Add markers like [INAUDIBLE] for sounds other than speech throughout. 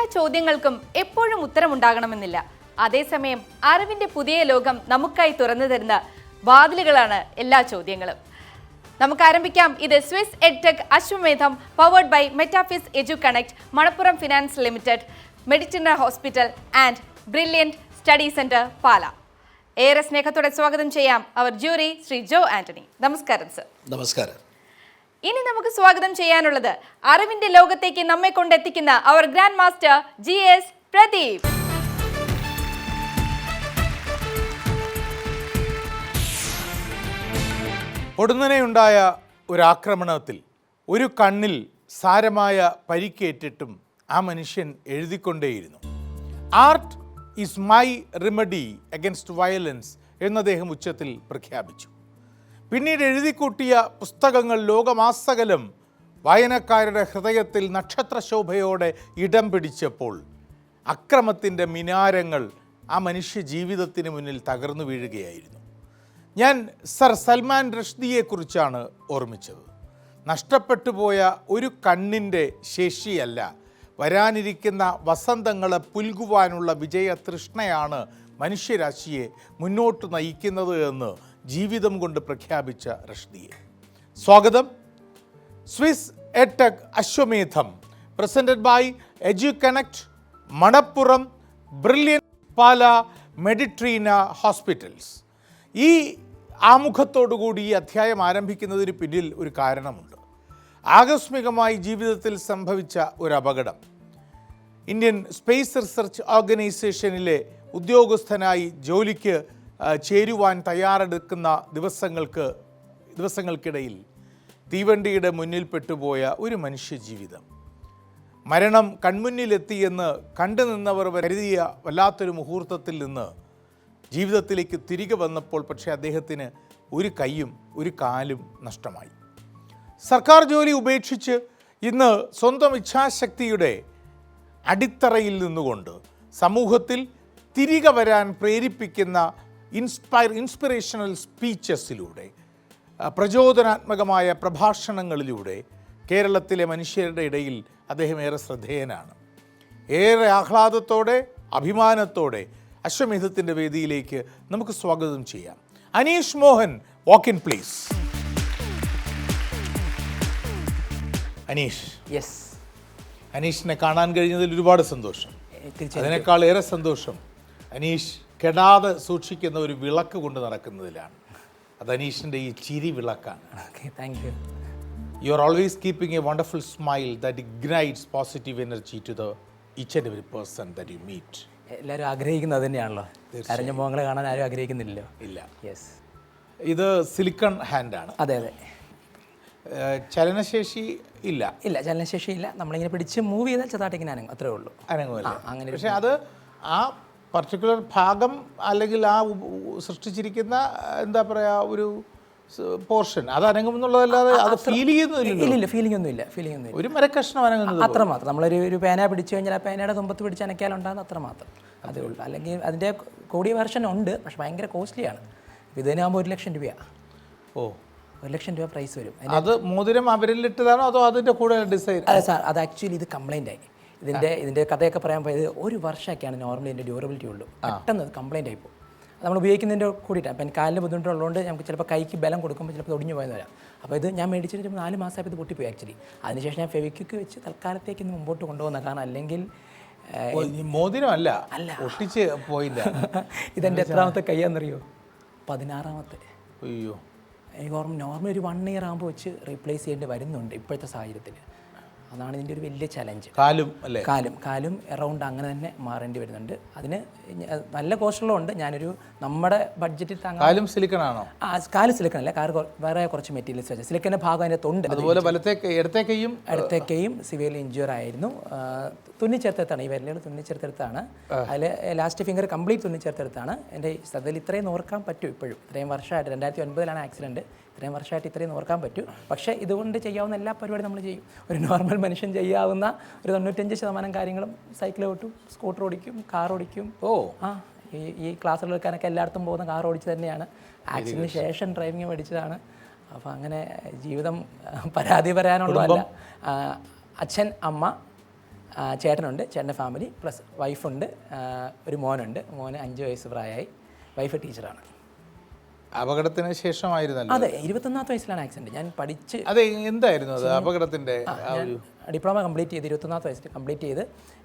എല്ലാ ചോദ്യങ്ങൾക്കും എപ്പോഴും ഉത്തരമുണ്ടാകണമെന്നില്ല. അതേസമയം അറിവിന്റെ പുതിയ ലോകം നമുക്കായി തുറന്നു തരുന്ന വാതിലുകളാണ് എല്ലാ ചോദ്യങ്ങളും. നമുക്ക് ആരംഭിക്കാം ഇത് quiz edtech Ashwamedham powered by മെറ്റാഫിസ് edu connect Manappuram finance limited മെഡിറ്റിനർ hospital and brilliant study centre Pala ഏറെ സ്നേഹത്തോടെ സ്വാഗതം ചെയ്യാം. അവർ ജൂറി ശ്രീ ജോ ആന്റണി. നമസ്കാരം സർ. നമസ്കാരം. ഇനി നമുക്ക് സ്വാഗതം ചെയ്യാനുള്ളത് അറിവിന്റെ ലോകത്തേക്ക് നമ്മെ കൊണ്ടെത്തിക്കുന്ന അവർ grand master G S Pradeep. പൊടുന്നനെയുണ്ടായ ഒരു ആക്രമണത്തിൽ ഒരു കണ്ണിൽ സാരമായ പരിക്കേറ്റിട്ടും ആ മനുഷ്യൻ എഴുതിക്കൊണ്ടേയിരുന്നു. Art is my remedy against violence എന്ന് അദ്ദേഹം ഉച്ചത്തിൽ പ്രഖ്യാപിച്ചു. പിന്നീട് എഴുതിക്കൂട്ടിയ പുസ്തകങ്ങൾ ലോകമാസകലം വായനക്കാരുടെ ഹൃദയത്തിൽ നക്ഷത്രശോഭയോടെ ഇടം പിടിച്ചപ്പോൾ അക്രമത്തിന്റെ മിനാരങ്ങൾ ആ മനുഷ്യ ജീവിതത്തിന് മുന്നിൽ തകർന്നു വീഴുകയായിരുന്നു. ഞാൻ സർ സൽമാൻ റഷ്ദിയെക്കുറിച്ചാണ് ഓർമ്മിച്ചത്. നഷ്ടപ്പെട്ടു പോയ ഒരു കണ്ണിന്റെ ശേഷിയല്ല വരാനിരിക്കുന്ന വസന്തങ്ങളെ പുൽകുവാനുള്ള വിജയതൃഷ്ണയാണ് മനുഷ്യരാശിയെ മുന്നോട്ട് നയിക്കുന്നത് എന്ന് ജീവിതം കൊണ്ട് പ്രഖ്യാപിച്ച റഷ്ദിയെ. സ്വാഗതം. Swiss എടെക് Ashwamedham. Presented by edu connect Manappuram brilliant Pala Meditrina hospitals. ഈ ആമുഖത്തോടുകൂടി ഈ അധ്യായം ആരംഭിക്കുന്നതിന് പിന്നിൽ ഒരു കാരണമുണ്ട്. ആകസ്മികമായി ജീവിതത്തിൽ സംഭവിച്ച ഒരു അപകടം. ഇന്ത്യൻ സ്പേസ് റിസർച്ച് ഓർഗനൈസേഷനിലെ ഉദ്യോഗസ്ഥനായി ജോലിക്ക് ചേരുവാൻ തയ്യാറെടുക്കുന്ന ദിവസങ്ങൾക്ക് ദിവസങ്ങൾക്കിടയിൽ തീവണ്ടിയുടെ മുന്നിൽ പെട്ടുപോയ ഒരു മനുഷ്യജീവിതം. മരണം കൺമുന്നിലെത്തിയെന്ന് കണ്ടു നിന്നവർ കരുതിയ വല്ലാത്തൊരു മുഹൂർത്തത്തിൽ നിന്ന് ജീവിതത്തിലേക്ക് തിരികെ വന്നപ്പോൾ പക്ഷേ അദ്ദേഹത്തിന് ഒരു കൈയും ഒരു കാലും നഷ്ടമായി. സർക്കാർ ജോലി ഉപേക്ഷിച്ച് ഇന്ന് സ്വന്തം ഇച്ഛാശക്തിയുടെ അടിത്തറയിൽ നിന്നുകൊണ്ട് സമൂഹത്തിൽ തിരികെ വരാൻ പ്രേരിപ്പിക്കുന്ന ഇൻസ്പയർ ഇൻസ്പിറേഷണൽ സ്പീച്ചസിലൂടെ പ്രചോദനാത്മകമായ പ്രഭാഷണങ്ങളിലൂടെ കേരളത്തിലെ മനുഷ്യരുടെ ഇടയിൽ അദ്ദേഹം ഏറെ ശ്രദ്ധേയനാണ്. ഏറെ ആഹ്ലാദത്തോടെ അഭിമാനത്തോടെ അശ്വമേധത്തിന്റെ വേദിയിലേക്ക് നമുക്ക് സ്വാഗതം ചെയ്യാം. Aneesh Mohan walk in please Aneesh. Yes അനീഷിനെ കാണാൻ കഴിഞ്ഞതിൽ ഒരുപാട് സന്തോഷം. അതിനേക്കാൾ ഏറെ സന്തോഷം. അനീഷ് കെടാതെ സൂക്ഷിക്കുന്ന ഒരു വിളക്ക് കൊണ്ട് നടക്കുന്നതിലാണ്. അത് അനീഷിന്റെ ഈ ചിരി വിളക്കാണ്. Okay thank you you are always keeping a wonderful smile that ignites positive energy to the each and every person that you meet എല്ലാവരും ആഗ്രഹിക്കുന്നത് തന്നെയാണല്ലോ. കരഞ്ഞ മുഖങ്ങളെ കാണാൻ ആരും ആഗ്രഹിക്കുന്നില്ലല്ലോ. ഇല്ല. യെസ് ഇത് സിലിക്കൺ ഹാൻഡാണ് അതെ അതെ. ചലനശേഷി ഇല്ല. ഇല്ല ചലനശേഷി ഇല്ല. നമ്മളിങ്ങനെ പിടിച്ച് മൂവ് ചെയ്താൽ ചെറുതായിട്ട് ഇങ്ങനെ അനങ്ങും. അത്രേ ഉള്ളൂ. അനങ്ങുമല്ല? അങ്ങനെ പക്ഷേ അത് ആ പർട്ടിക്കുലർ ഭാഗം അല്ലെങ്കിൽ ആ സൃഷ്ടിച്ചിരിക്കുന്ന എന്താ പറയുക ഒരു പോർഷൻ. അത് അനങ്ങുമെന്നുള്ളതല്ലാതെ അത് ഫീൽ ചെയ്യുന്നില്ല ഇല്ല ഇല്ല ഫീലിംഗ് ഒന്നും ഇല്ല ഫീലിംഗ് ഒന്നും ഒരു മരക്കഷ്ണം അനങ്ങുന്നത് അത്ര മാത്രം. നമ്മളൊരു ഒരു പേന പിടിച്ചു കഴിഞ്ഞാൽ ആ പേനയുടെ തുമ്പത്ത് പിടിച്ച് അനക്കാലുണ്ടാകുന്ന അത്ര മാത്രം. അതേ ഉള്ളൂ. അല്ലെങ്കിൽ അതിന്റെ കൂടിയ വെർഷൻ ഉണ്ട് പക്ഷെ ഭയങ്കര കോസ്റ്റ്ലിയാണ് ഇതിനാകുമ്പോൾ ഒരു ലക്ഷം രൂപയാണ് ഓ. ഒരു ലക്ഷം രൂപ പ്രൈസ് വരും. അത് മോതിരം അവരിലിട്ടതാണോ അതോ അതിന്റെ കൂടെ ഡിസൈൻ അതെ സാർ അത് ആക്ച്വലി ഇത് കംപ്ലൈന്റ് ആയി. ഇതിന്റെ ഇതിന്റെ കഥയൊക്കെ പറയാൻ പോയത് ഒരു വർഷമൊക്കെയാണ് നോർമലി ഇതിന്റെ ഡ്യൂറബിലിറ്റി ഉള്ളൂ. പെട്ടെന്ന് അത് കംപ്ലൈന്റ് ആയിപ്പോൾ നമ്മൾ ഉപയോഗിക്കുന്നതിന്റെ കൂടിയിട്ടാണ്. അപ്പം എനിക്ക് കാലിന് ബുദ്ധിമുട്ടുള്ളതുകൊണ്ട് നമുക്ക് ചിലപ്പോൾ കൈക്ക് ബലം കൊടുക്കുമ്പോൾ ചിലപ്പോൾ ഒടിഞ്ഞു പോയെന്ന് വരാം. അപ്പോൾ ഇത് ഞാൻ മേടിച്ചിട്ട് നാല് മാസമായപ്പോൾ ഇത് പൊട്ടിപ്പോയി ആക്ച്വലി അതിനുശേഷം ഞാൻ ഫെവിക്വിക്ക് വെച്ച് തൽക്കാലത്തേക്ക് ഇന്ന് മുമ്പോട്ട് കൊണ്ടുപോകുന്ന കാരണം അല്ലെങ്കിൽ ഏഹ്, അല്ല. ഒട്ടിച്ച് പോയില്ല. [LAUGHS] ഇതെന്റെ എത്രാമത്തെ കൈയാണെന്നറിയോ പതിനാറാമത്തെ. അയ്യോ. എനിക്ക് ഓർമ്മ നോർമൽ ഒരു വൺ ഇയർ ആകുമ്പോൾ വെച്ച് റീപ്ലേസ് ചെയ്യേണ്ടി വരുന്നുണ്ട് ഇപ്പോഴത്തെ സാഹചര്യത്തിൽ. അതാണ് ഇതിന്റെ ഒരു വലിയ ചലഞ്ച് കാലും അല്ലേ? കാലും. കാലും എറൗണ്ട് അങ്ങനെ തന്നെ മാറേണ്ടി വരുന്നുണ്ട്. അതിന് നല്ല കോസ്റ്റുള്ളതുണ്ട് ഞാനൊരു നമ്മുടെ ബഡ്ജറ്റിൽ താങ്ങാൻ കാലും സിലിക്കൺ ആണോ? ആ കാൽ സിലിക്കൺ അല്ല. കാർ വേറെ കുറച്ച് മെറ്റീരിയൽസ് വെച്ചാൽ സിലിക്കന്റെ ഭാഗം അതിന്റെ തൊണ്ട്. അതുപോലെ ഇടത്തേക്കെയും ഇടത്തേക്കെയും സിവിയർ ഇഞ്ചുർ ആയിരുന്നു. തുന്നിച്ചേർത്തെടുത്താണ്. ഈ വിരലുകൾ തുന്നിച്ചേർത്തെടുത്താണ്. അതിൽ ലാസ്റ്റ് ഫിംഗർ കംപ്ലീറ്റ് തുന്നിച്ചേർത്തെടുത്താണ്. എന്റെ ശ്രദ്ധയിൽ ഇത്രയും ഓർക്കാൻ പറ്റും ഇപ്പോഴും. ഇത്രയും വർഷമായിട്ട്. രണ്ടായിരത്തി ഒൻപതിലാണ് ആക്സിഡന്റ് ഇത്രയും വർഷമായിട്ട് ഇത്രയും ഓർക്കാൻ പറ്റൂ. പക്ഷേ ഇതുകൊണ്ട് ചെയ്യാവുന്ന എല്ലാ പരിപാടിയും നമ്മൾ ചെയ്യും. ഒരു നോർമൽ മനുഷ്യൻ ചെയ്യാവുന്ന ഒരു തൊണ്ണൂറ്റഞ്ച് ശതമാനം കാര്യങ്ങളും സൈക്കിൾ ഓട്ടും സ്കൂട്ടർ ഓടിക്കും കാർ ഓടിക്കും. ഓ. ആ ഈ ഈ ക്ലാസ്സുകൾ എടുക്കാനൊക്കെ എല്ലായിടത്തും പോകുന്ന കാർ ഓടിച്ച് തന്നെയാണ്. ആക്സിഡന്റിന് ശേഷം ഡ്രൈവിംഗ് പഠിച്ചതാണ്. അപ്പോൾ അങ്ങനെ ജീവിതം പരാതി പറയാനുള്ളതല്ല. അച്ഛൻ അമ്മ ചേട്ടനുണ്ട് ചേട്ടന്റെ ഫാമിലി പ്ലസ് വൈഫുണ്ട് ഒരു മോനുണ്ട്. മോന് അഞ്ച് വയസ്സ് പ്രായമായി. വൈഫ് ടീച്ചറാണ് അപകടത്തിന് ശേഷമായിരുന്നല്ലോ അതെ ഇരുപത്തൊന്നാമത്തെ വയസ്സിലാണ് ആക്സിഡന്റ്. ഞാൻ പഠിച്ച് അതെ എന്തായിരുന്നു അത് അപകടത്തിന്റെ ഡിപ്ലോമ കംപ്ലീറ്റ് ചെയ്ത് ഇരുപത്തൊന്നാമത്തെ വയസ്സിൽ കംപ്ലീറ്റ് ചെയ്ത്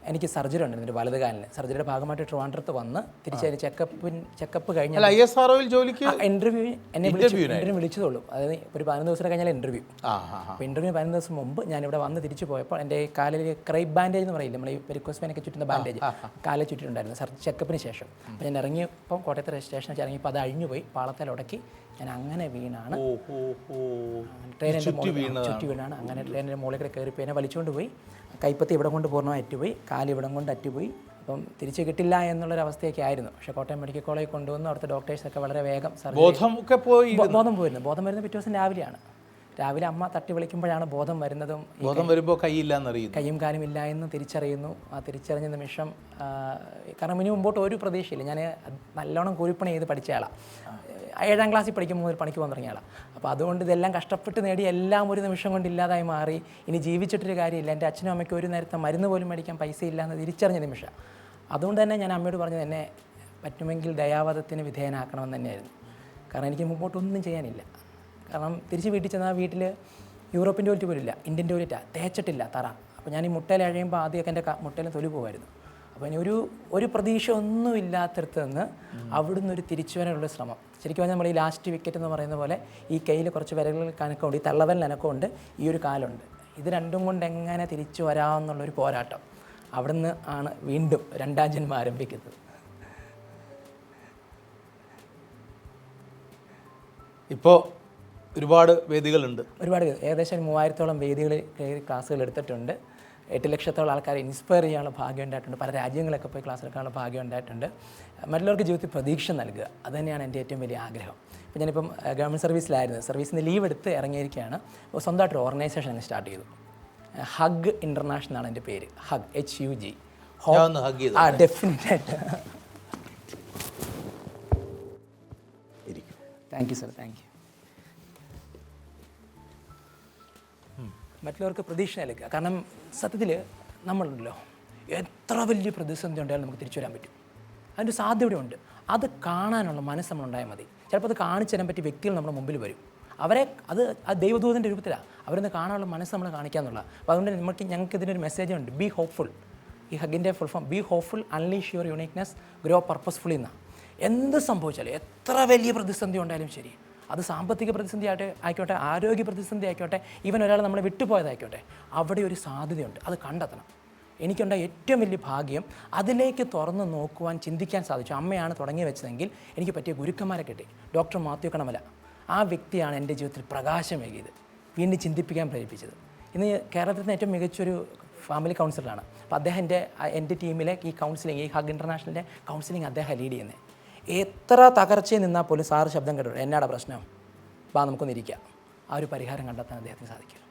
എനിക്ക് സർജറി ഉണ്ടായിരുന്നു എന്റെ വലത് കാലിന് സർജറിയുടെ ഭാഗമായിട്ട് ട്രിവാൻഡ്രത്ത് വന്ന് തിരിച്ചതിന് ചെക്കപ്പിൻ ചെക്കപ്പ് കഴിഞ്ഞ അല്ല ഐ എസ് ആർ ജോലിക്ക് ഇന്റർവ്യൂ എന്നെ വിളിച്ചു ഇന്റർവ്യൂ വിളിച്ചതുള്ളൂ അതായത് ഒരു പതിനൊന്ന് ദിവസം കഴിഞ്ഞാൽ ഇന്റർവ്യൂ. അപ്പോൾ ഇന്റർവ്യൂ പതിനൊന്ന് ദിവസം മുമ്പ് ഇവിടെ വന്ന് തിരിച്ചു പോയപ്പോൾ എന്റെ കാലിൽ ക്രൈബ് ബാൻഡേജ് എന്ന് പറയില്ല നമ്മൾ ഈ പെരിക്കോസ്മേനൊക്കെ ചുറ്റുന്ന ബാൻഡേജ് കാലിൽ ചുറ്റിട്ടുണ്ടായിരുന്നു സർ ചെക്കപ്പിന് ശേഷം. അപ്പോൾ ഞാൻ ഇറങ്ങിയപ്പം കോട്ടയത്തെ സ്റ്റേഷനിൽ വെച്ച് ഇറങ്ങിയപ്പോൾ അത് അഴിഞ്ഞു പോയി പാളത്തിൽ ഉടക്കി ഞാൻ അങ്ങനെ വീണാണ്. ട്രെയിനിന്റെ ചുറ്റി വീണാണ്. അങ്ങനെ ട്രെയിനിന്റെ മുകളിൽ കയറി കയറിപ്പോയി എന്നെ വലിച്ചുകൊണ്ട് പോയി. കൈപ്പത്തി ഇവിടെ കൊണ്ട് പൂർണമായി അറ്റുപോയി കാൽ ഇവിടം കൊണ്ട് അറ്റുപോയി. അപ്പം തിരിച്ചു കിട്ടില്ല എന്നുള്ളൊരു അവസ്ഥയൊക്കെ ആയിരുന്നു. പക്ഷേ കോട്ടയം മെഡിക്കൽ കോളേജ് കൊണ്ടുവന്ന് അവിടുത്തെ ഡോക്ടേഴ്സൊക്കെ വളരെ വേഗം സർജറി ഒക്കെ പോയി ബോധം പോയിരുന്നു. ബോധം വരുന്ന പിറ്റേ ദിവസം രാവിലെയാണ്. രാവിലെ അമ്മ തട്ടി വിളിക്കുമ്പോഴാണ് ബോധം വരുന്നതും ബോധം വരുമ്പോൾ കൈയില്ലാന്നറിയുന്നു. കൈയും കാലും ഇല്ല എന്ന് തിരിച്ചറിയുന്നു. ആ തിരിച്ചറിഞ്ഞ നിമിഷം കാരണം ഇനി മുമ്പോട്ട് ഒരു പ്രതീക്ഷയില്ല. ഞാൻ നല്ലോണം കൂലിപ്പണി ചെയ്ത് പഠിച്ച ആളാണ് ഏഴാം ക്ലാസ്സിൽ പഠിക്കുമ്പോൾ ഒരു പണിക്ക് പോകാൻ തുടങ്ങിയാളാണ് അപ്പോൾ അതുകൊണ്ട് ഇതെല്ലാം കഷ്ടപ്പെട്ട് നേടി എല്ലാം ഒരു നിമിഷം കൊണ്ട് ഇല്ലാതായി മാറി. ഇനി ജീവിച്ചിട്ടൊരു കാര്യമില്ല. എന്റെ അച്ഛനും അമ്മയ്ക്ക് ഒരു നേരത്തെ മരുന്ന് പോലും മേടിക്കാൻ പൈസ ഇല്ല എന്ന് തിരിച്ചറിഞ്ഞ നിമിഷം. അതുകൊണ്ട് തന്നെ ഞാൻ അമ്മയോട് പറഞ്ഞത് എന്നെ പറ്റുമെങ്കിൽ ദയാവധത്തിന് വിധേയനാക്കണമെന്ന് തന്നെയായിരുന്നു. കാരണം എനിക്ക് മുമ്പോട്ടൊന്നും ചെയ്യാനില്ല. കാരണം തിരിച്ച് വീട്ടിൽ ചെന്നാൽ വീട്ടിൽ യൂറോപ്പിന്റെ ടോയ്ലറ്റ് പോലും ഇല്ല. ഇന്ത്യൻ ടോയ്ലറ്റാണ് തേച്ചിട്ടില്ല തറ. അപ്പോൾ ഞാൻ ഈ മുട്ടയിൽ അഴയുമ്പോൾ ആദ്യമൊക്കെ എന്റെ മുട്ടയിൽ തൊലി പോകുമായിരുന്നു. അപ്പോൾ ഇനി ഒരു ഒരു പ്രതീക്ഷ ഒന്നും ഇല്ലാത്തടത്ത് നിന്ന് അവിടുന്ന് ഒരു തിരിച്ചു വരാനുള്ള ശ്രമം. ശരിക്കും പറഞ്ഞാൽ നമ്മൾ ഈ ലാസ്റ്റ് വിക്കറ്റ് എന്ന് പറയുന്ന പോലെ ഈ കയ്യിൽ കുറച്ച് വിരകൾ കനക്കമുണ്ട് ഈ തള്ളവൻ നനക്കമുണ്ട് ഈ ഒരു കാലുണ്ട്. ഇത് രണ്ടും കൊണ്ട് എങ്ങനെ തിരിച്ചു വരാമെന്നുള്ളൊരു പോരാട്ടം അവിടുന്ന് ആണ് വീണ്ടും രണ്ടാം ജന്മം ആരംഭിക്കുന്നത്. ഇപ്പോൾ ഒരുപാട് വേദികളുണ്ട്. ഒരുപാട് ഏകദേശം മൂവായിരത്തോളം വേദികളിൽ ക്ലാസ്സുകൾ എടുത്തിട്ടുണ്ട്. എട്ട് ലക്ഷത്തോളം ആൾക്കാരെ ഇൻസ്പയർ ചെയ്യാനുള്ള ഭാഗ്യം ഉണ്ടായിട്ടുണ്ട്. പല രാജ്യങ്ങളൊക്കെ പോയി ക്ലാസ് എടുക്കാനുള്ള ഭാഗ്യം ഉണ്ടായിട്ടുണ്ട്. മറ്റുള്ളവർക്ക് ജീവിതത്തിൽ പ്രതീക്ഷ നൽകുക അത് തന്നെയാണ് എന്റെ ഏറ്റവും വലിയ ആഗ്രഹം. അപ്പോൾ ഞാനിപ്പം ഗവൺമെന്റ് സർവീസിലായിരുന്നു സർവീസിൽ നിന്ന് ലീവ് എടുത്ത് ഇറങ്ങിയിരിക്കുകയാണ്. അപ്പോൾ സ്വന്തമായിട്ടൊരു ഓർഗനൈസേഷൻ അങ്ങ് സ്റ്റാർട്ട് ചെയ്തു. ഹഗ് ഇന്റർനാഷണൽ ആണ് എന്റെ പേര്. ഹഗ് എച്ച് യു ജി ആ ഡെഫിനറ്റ് ആയിട്ട് thank you sir thank you മറ്റുള്ളവർക്ക് പ്രതീക്ഷ നൽകുക. കാരണം സത്യത്തിൽ നമ്മളുണ്ടല്ലോ. എത്ര വലിയ പ്രതിസന്ധി ഉണ്ടായാലും നമുക്ക് തിരിച്ചു വരാൻ പറ്റും. അതിന്റെ സാധ്യത ഉണ്ട്. അത് കാണാനുള്ള മനസ്സ് നമ്മളുണ്ടായാൽ മതി. ചിലപ്പോൾ അത് കാണിച്ചു തരാൻ പറ്റിയ വ്യക്തികൾ നമ്മുടെ മുമ്പിൽ വരും. അവരെ അത് ആ ദൈവദൂതന്റെ രൂപത്തിലാണ് അവരൊന്ന് കാണാനുള്ള മനസ്സ് നമ്മൾ കാണിക്കുക എന്നുള്ള അപ്പോൾ അതുകൊണ്ട് നമുക്ക് ഞങ്ങൾക്ക് ഇതിനൊരു മെസ്സേജ് ഉണ്ട്. ബി ഹോപ്പ്ഫുൾ ഈ ഹഗിന്റെ full form be hopeful unleash your uniqueness grow purposefully എന്നാണ് എന്ത് സംഭവിച്ചാലും എത്ര വലിയ പ്രതിസന്ധി ഉണ്ടായാലും ശരി. അത് സാമ്പത്തിക പ്രതിസന്ധി ആയിട്ട് ആയിക്കോട്ടെ ആരോഗ്യ പ്രതിസന്ധി ആയിക്കോട്ടെ ഈവൻ ഒരാൾ നമ്മളെ വിട്ടുപോയതായിക്കോട്ടെ അവിടെ ഒരു സാധ്യതയുണ്ട്. അത് കണ്ടെത്തണം. എനിക്കുണ്ടായ ഏറ്റവും വലിയ ഭാഗ്യം അതിലേക്ക് തുറന്ന് നോക്കുവാൻ ചിന്തിക്കാൻ സാധിച്ചു. അമ്മയാണ് തുടങ്ങി വെച്ചതെങ്കിൽ എനിക്ക് പറ്റിയ ഗുരുക്കന്മാരെ കിട്ടി. ഡോക്ടർ മാത്യു കണമല. ആ വ്യക്തിയാണ് എന്റെ ജീവിതത്തിൽ പ്രകാശമേകിയത്. വീണ്ടും ചിന്തിപ്പിക്കാൻ പ്രേരിപ്പിച്ചത്. ഇന്ന് കേരളത്തിൽ ഏറ്റവും മികച്ചൊരു ഫാമിലി കൗൺസിലറാണ് അപ്പോൾ അദ്ദേഹം എന്റെ എന്റെ ടീമിലെ ഈ കൗൺസിലിംഗ് ഈ ഹഗ് ഇന്റർനാഷണലിന്റെ കൗൺസിലിംഗ് അദ്ദേഹം ലീഡ് ചെയ്യുന്നത് എത്ര തകർച്ചയിൽ നിന്നാൽ പോലും സാറ് ശബ്ദം കേട്ടോ എന്നാടാ പ്രശ്നം? വാ നമുക്കൊന്ന് ഇരിക്കാം ആ ഒരു പരിഹാരം കണ്ടെത്താൻ അദ്ദേഹത്തിന് സാധിക്കും.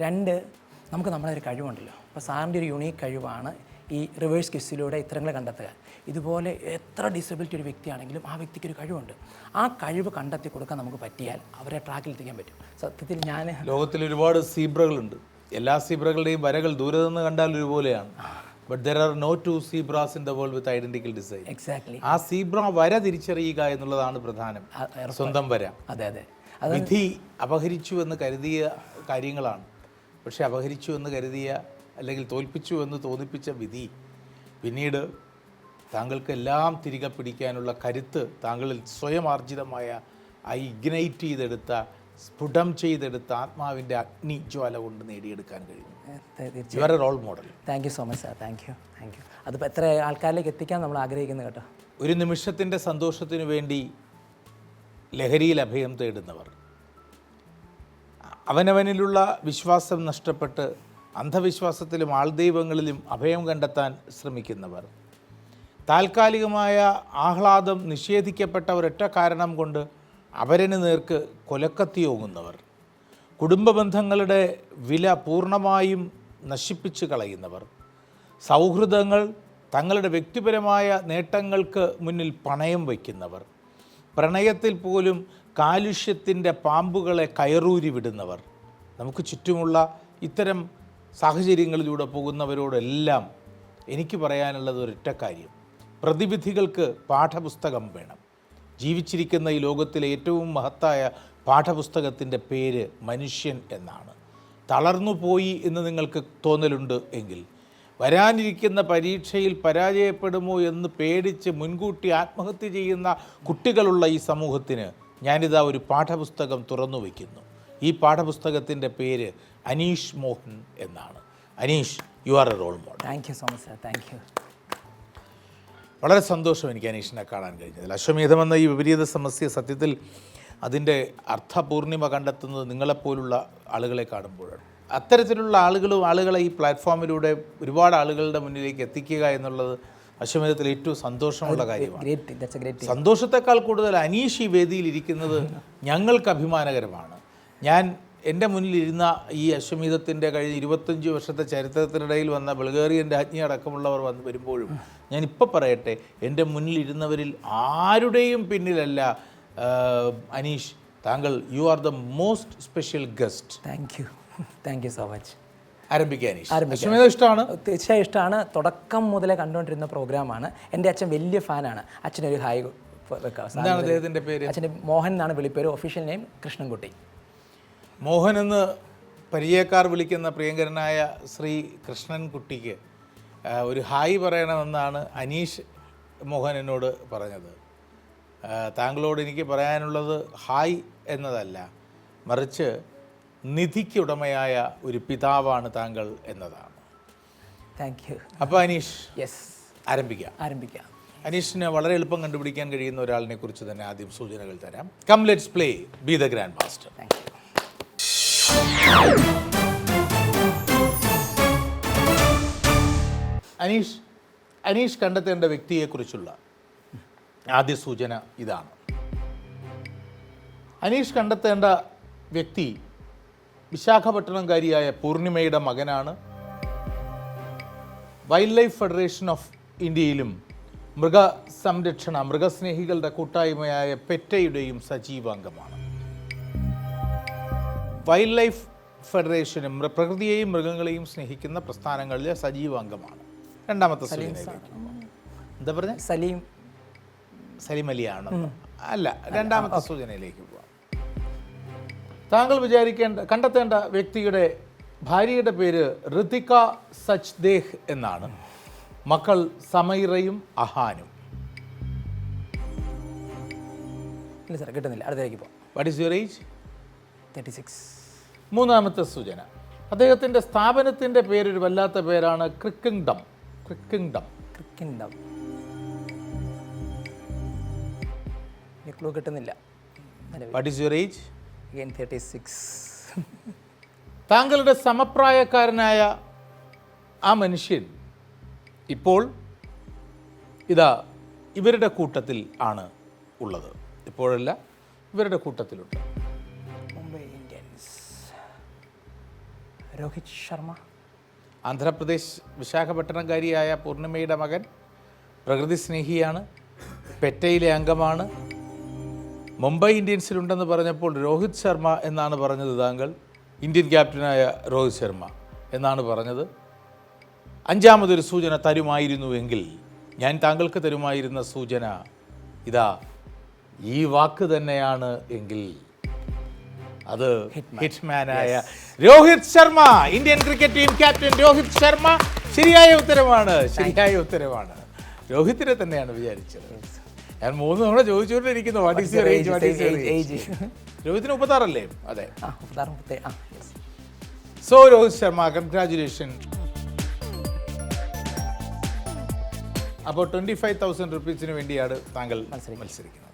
രണ്ട് നമുക്ക് നമ്മളെ ഒരു കഴിവുണ്ടല്ലോ. അപ്പോൾ സാറിന്റെ ഒരു യുണീക്ക് കഴിവാണ് ഈ റിവേഴ്സ് കിസ്സിലൂടെ ഇത്തരങ്ങൾ കണ്ടെത്തുക. ഇതുപോലെ എത്ര ഡിസബിലിറ്റി ഒരു വ്യക്തിയാണെങ്കിലും ആ വ്യക്തിക്ക് ഒരു കഴിവുണ്ട്. ആ കഴിവ് കണ്ടെത്തി കൊടുക്കാൻ നമുക്ക് പറ്റിയാൽ അവരെ ട്രാക്കിലെത്തിക്കാൻ പറ്റും. സത്യത്തിൽ ഞാൻ ലോകത്തിൽ ഒരുപാട് സീബ്രകളുണ്ട്. എല്ലാ സീബ്രകളുടെയും വരകൾ ദൂരെ നിന്ന് കണ്ടാൽ ഒരുപോലെയാണ്. But there are no two zebras in the world with identical design exactly ആ സീബ്ര വര തിരിച്ചറിയുക എന്നുള്ളതാണ് പ്രധാനം. സ്വന്തം വര. അതെ അതെ. വിധി അപഹരിച്ചു എന്ന് കരുതിയ കാര്യങ്ങളാണ്. പക്ഷെ അപഹരിച്ചു എന്ന് കരുതിയ അല്ലെങ്കിൽ തോൽപ്പിച്ചു എന്ന് തോന്നിപ്പിച്ച വിധി പിന്നീട് താങ്കൾക്ക് എല്ലാം തിരികെ പിടിക്കാനുള്ള കരുത്ത് താങ്കളിൽ സ്വയം ആർജിതമായ ആ ഇഗ്നൈറ്റ് ചെയ്തെടുത്ത സ്ഫുടം ചെയ്തെടുത്ത ആത്മാവിന്റെ അഗ്നിജ്വാല കൊണ്ട് നേടിയെടുക്കാൻ കഴിയും you are a role model thank you so much sir thank you thank you അതിപ്പോൾ എത്ര ആൾക്കാരിലേക്ക് എത്തിക്കാൻ നമ്മൾ ആഗ്രഹിക്കുന്നത് കേട്ടോ? ഒരു നിമിഷത്തിന്റെ സന്തോഷത്തിനു വേണ്ടി ലഹരിയിൽ അഭയം തേടുന്നവർ. അവനവനിലുള്ള വിശ്വാസം നഷ്ടപ്പെട്ട് അന്ധവിശ്വാസത്തിലും ആൾദൈവങ്ങളിലും അഭയം കണ്ടെത്താൻ ശ്രമിക്കുന്നവർ. താൽക്കാലികമായ ആഹ്ലാദം നിഷേധിക്കപ്പെട്ട ഒരൊറ്റ കാരണം കൊണ്ട് അവരന് നേർക്ക് കൊലക്കത്തിയോങ്ങുന്നവർ കുടുംബ ബന്ധങ്ങളുടെ വില പൂർണമായും നശിപ്പിച്ച് കളയുന്നവർ സൗഹൃദങ്ങൾ തങ്ങളുടെ വ്യക്തിപരമായ നേട്ടങ്ങൾക്ക് മുന്നിൽ പണയം വയ്ക്കുന്നവർ പ്രണയത്തിൽ പോലും കാലുഷ്യത്തിന്റെ പാമ്പുകളെ കയറൂരി വിടുന്നവർ നമുക്ക് ചുറ്റുമുള്ള ഇത്തരം സാഹചര്യങ്ങളിലൂടെ പോകുന്നവരോടെല്ലാം എനിക്ക് പറയാനുള്ളത് ഒരൊറ്റ കാര്യം. പ്രതിവിധികൾക്ക് പാഠപുസ്തകം വേണം. ജീവിച്ചിരിക്കുന്ന ഈ ലോകത്തിലെ ഏറ്റവും മഹത്തായ പാഠപുസ്തകത്തിന്റെ പേര് മനുഷ്യൻ എന്നാണ്. തളർന്നു പോയി എന്ന് നിങ്ങൾക്ക് തോന്നലുണ്ട് എങ്കിൽ വരാനിരിക്കുന്ന പരീക്ഷയിൽ പരാജയപ്പെടുമോ എന്ന് പേടിച്ച് മുൻകൂട്ടി ആത്മഹത്യ ചെയ്യുന്ന കുട്ടികളുള്ള ഈ സമൂഹത്തിന് ഞാനിതാ ഒരു പാഠപുസ്തകം തുറന്നു വയ്ക്കുന്നു. ഈ പാഠപുസ്തകത്തിന്റെ പേര് അനീഷ് മോഹൻ എന്നാണ്. Aneesh you are a role model thank you so much sir thank you വളരെ സന്തോഷം എനിക്ക് അനീഷിനെ കാണാൻ കഴിഞ്ഞതിൽ അശ്വമേധമെന്ന ഈ വിപരീത സമസ്യ സത്യത്തിൽ അതിന്റെ അർത്ഥപൂർണിമ കണ്ടെത്തുന്നത് നിങ്ങളെപ്പോലുള്ള ആളുകളെ കാണുമ്പോഴാണ്. അത്തരത്തിലുള്ള ആളുകളും ആളുകളെ ഈ പ്ലാറ്റ്ഫോമിലൂടെ ഒരുപാട് ആളുകളുടെ മുന്നിലേക്ക് എത്തിക്കുക എന്നുള്ളത് അശ്വമേധത്തിൽ ഏറ്റവും സന്തോഷമുള്ള കാര്യമാണ്. സന്തോഷത്തെക്കാൾ കൂടുതൽ അനീഷ് ഈ വേദിയിൽ ഇരിക്കുന്നത് ഞങ്ങൾക്ക് അഭിമാനകരമാണ്. ഞാൻ എന്റെ മുന്നിലിരുന്ന ഈ അശ്വമീതത്തിന്റെ കഴിഞ്ഞ ഇരുപത്തഞ്ച് വർഷത്തെ ചരിത്രത്തിനിടയിൽ വന്ന ബൾഗേറിയൻ രാജ്ഞി അടക്കമുള്ളവർ വന്ന് വരുമ്പോഴും ഞാൻ ഇപ്പോൾ പറയട്ടെ എന്റെ മുന്നിൽ ഇരുന്നവരിൽ ആരുടെയും പിന്നിലല്ല അനീഷ്. താങ്കൾ you are the most special guest thank you thank you so much ആരംഭിക്കുക ഇഷ്ടമാണ്? തീർച്ചയായും ഇഷ്ടമാണ്. തുടക്കം മുതലേ കണ്ടുകൊണ്ടിരുന്ന പ്രോഗ്രാമാണ്. എന്റെ അച്ഛൻ വലിയ ഫാനാണ്. അച്ഛനൊരു ഹായ് എന്താണ് അദ്ദേഹത്തിന്റെ പേര്? അച്ഛന്റെ മോഹൻ എന്നാണ് വിളിപ്പേര്. Official name Krishnankutty. മോഹൻ എന്ന് പരിചയക്കാർ വിളിക്കുന്ന പ്രിയങ്കരനായ ശ്രീ കൃഷ്ണൻകുട്ടിക്ക് ഒരു ഹായ് പറയണമെന്നാണ് അനീഷ് മോഹൻ എന്നോട് പറഞ്ഞത്. താങ്കളോട് എനിക്ക് പറയാനുള്ളത് ഹായ് എന്നതല്ല മറിച്ച് നിധിക്ക് ഉടമയായ ഒരു പിതാവാണ് താങ്കൾ എന്നതാണ്. താങ്ക് യു അപ്പോൾ അനീഷ് യെസ് ആരംഭിക്കാം. ആരംഭിക്കാം. അനീഷിന് വളരെ എളുപ്പം കണ്ടുപിടിക്കാൻ കഴിയുന്ന ഒരാളിനെ കുറിച്ച് തന്നെ ആദ്യം സൂചനകൾ തരാം. Come let's play be the grand master thank you Aneesh Aneesh കണ്ടെത്തേണ്ട വ്യക്തിയെക്കുറിച്ചുള്ള ആദ്യ സൂചന ഇതാണ്. അനീഷ് കണ്ടെത്തേണ്ട വ്യക്തി വിശാഖപട്ടണംകാരിയായ പൂർണിമയുടെ മകനാണ്. വൈൽഡ് ലൈഫ് ഫെഡറേഷൻ ഓഫ് ഇന്ത്യയിലും മൃഗസംരക്ഷണ മൃഗസ്നേഹികളുടെ കൂട്ടായ്മയായ പെറ്റയുടെയും സജീവ അംഗമാണ് വൈൽഡ് ലൈഫ് ഫെഡറേഷനും പ്രകൃതിയെയും മൃഗങ്ങളെയും സ്നേഹിക്കുന്ന പ്രസ്ഥാനങ്ങളിലെ സജീവ അംഗമാണ് രണ്ടാമത്തെ സൂചനയിലേക്ക് എന്താ പറഞ്ഞ? സലീം. സലീം അലിയാണ്? അല്ല രണ്ടാമത്തെ സൂചനയിലേക്ക് പോവാം. താങ്കൾ വിചാരിക്കേണ്ട കണ്ടെത്തേണ്ട വ്യക്തിയുടെ ഭാര്യയുടെ പേര് ഋതിക സച്ദേഹ് എന്നാണ്. മക്കൾ സമൈറയും അഹാനും. ഇല്ല സാർ കിട്ടുന്നില്ല. അടുത്തേക്ക് what is your age thirty six മൂന്നാമത്തെ സൂചന. അദ്ദേഹത്തിന്റെ സ്ഥാപനത്തിന്റെ പേരൊരു വല്ലാത്ത പേരാണ് ക്രിക്കിംഗ്ഡം. ക്രിക്കിംഗ്ഡം ക്രിക്കിൻഡം ക്ലൂ കിട്ടുന്നില്ല. What is your age again thirty six താങ്കളുടെ സമപ്രായക്കാരനായ ആ മനുഷ്യൻ ഇപ്പോൾ ഇതാ ഇവരുടെ കൂട്ടത്തിൽ ആണ് ഉള്ളത്. ഇപ്പോഴല്ല ഇവരുടെ കൂട്ടത്തിലുണ്ട്. മുംബൈ ഇന്ത്യൻസ് രോഹിത് ശർമ്മ. ആന്ധ്രാപ്രദേശ് വിശാഖപട്ടണംകാരിയായ പൂർണിമയുടെ മകൻ പ്രകൃതി സ്നേഹിയാണ് പെറ്റയിലെ അംഗമാണ്. മുംബൈ ഇന്ത്യൻസിലുണ്ടെന്ന് പറഞ്ഞപ്പോൾ രോഹിത് ശർമ്മ എന്നാണ് പറഞ്ഞത് താങ്കൾ. ഇന്ത്യൻ ക്യാപ്റ്റനായ രോഹിത് ശർമ്മ എന്നാണ് പറഞ്ഞത്. അഞ്ചാമതൊരു സൂചന തരുമായിരുന്നുവെങ്കിൽ ഞാൻ താങ്കൾക്ക് തരുമായിരുന്ന സൂചന ഇതാ ഈ വാക്ക് തന്നെയാണ് എങ്കിൽ അത് ഹിറ്റ്മാനായ Rohit Sharma. Indian cricket team captain Rohit Sharma. ശരിയായ ഉത്തരമാണ് ശരിയായ ഉത്തരമാണ് രോഹിത്തിനെ തന്നെയാണ് വിചാരിച്ചത്. ഞാൻ മൂന്ന് തവണ ചോദിച്ചുകൊണ്ടിരിക്കുന്നു. What is age what is age രോഹിത്തിന് മുപ്പത്താറല്ലേ? അതെ. സോ രോഹിത് ശർമ്മ കൺഗ്രാചുലേഷൻ അപ്പോൾ ട്വന്റി ഫൈവ് തൗസൻഡ് റുപ്പീസിന് വേണ്ടിയാണ് താങ്കൾ മത്സരിക്കുന്നത്.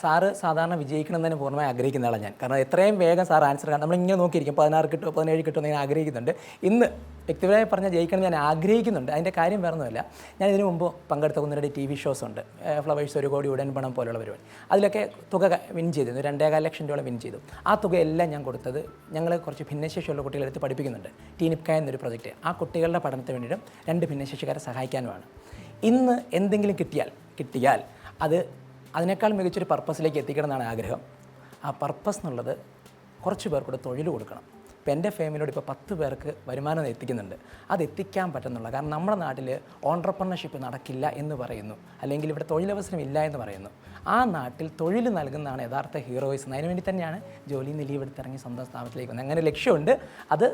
സാറ് സാധാരണ വിജയിക്കണം തന്നെ പൂർണമായി ആഗ്രഹിക്കുന്ന ആളാണ് ഞാൻ. കാരണം എത്രയും വേഗം സാർ ആൻസർ നമ്മൾ ഇങ്ങനെ നോക്കിയിരിക്കും. പതിനാറ് കിട്ടും പതിനേഴ് കിട്ടും എന്ന് ഞാൻ ആഗ്രഹിക്കുന്നുണ്ട്. ഇന്ന് വ്യക്തിപരമായി പറഞ്ഞാൽ ജയിക്കണം ഞാൻ ആഗ്രഹിക്കുന്നുണ്ട്. അതിന്റെ കാര്യം വേറൊന്നുമല്ല. ഞാൻ ഇതിനു മുമ്പ് പങ്കെടുത്ത ഒന്ന് രണ്ട് ടി വി ഷോസ് ഉണ്ട്. ഫ്ലവേഴ്സ് ഒരു കോടി ഉടൻ പണം പോലുള്ള പരിപാടി. അതിലൊക്കെ തുക വിൻ ചെയ്തിരുന്നു. രണ്ടേകാൽ ലക്ഷം രൂപ വിൻ ചെയ്തു. ആ തുകയെല്ലാം ഞാൻ കൊടുത്തത് ഞങ്ങൾ കുറച്ച് ഭിന്നശേഷിയുള്ള കുട്ടികളെ എടുത്ത് പഠിപ്പിക്കുന്നുണ്ട്. ടീനിപ്ക എന്നൊരു പ്രൊജക്റ്റ്. ആ കുട്ടികളുടെ പഠനത്തിന് വേണ്ടിയിട്ടും രണ്ട് ഭിന്നശേഷിക്കാരെ സഹായിക്കാനുമാണ്. ഇന്ന് എന്തെങ്കിലും കിട്ടിയാൽ കിട്ടിയാൽ അത് അതിനേക്കാൾ മികച്ചൊരു പർപ്പസിലേക്ക് എത്തിക്കണം എന്നാണ് ആഗ്രഹം. ആ പർപ്പസ് എന്നുള്ളത് കുറച്ച് പേർക്കൂടെ തൊഴിൽ കൊടുക്കണം. ഇപ്പോൾ എന്റെ ഫാമിലിയോട് ഇപ്പോൾ പത്ത് പേർക്ക് വരുമാനം എത്തിക്കുന്നുണ്ട്. അത് എത്തിക്കാൻ പറ്റുന്നുള്ള. കാരണം നമ്മുടെ നാട്ടിൽ ഓൺട്രപ്രണർഷിപ്പ് നടക്കില്ല എന്ന് പറയുന്നു. അല്ലെങ്കിൽ ഇവിടെ തൊഴിലവസരം ഇല്ല എന്ന് പറയുന്നു. ആ നാട്ടിൽ തൊഴിൽ നൽകുന്നതാണ് യഥാർത്ഥ ഹീറോയിസ്. അതിനുവേണ്ടി തന്നെയാണ് ജോലി നിലയിലെടുത്ത് ഇറങ്ങി എടുത്തിറങ്ങി സ്വന്തം സ്ഥാപനത്തിലേക്ക് വന്നത്. അങ്ങനെ ലക്ഷ്യമുണ്ട്. അത്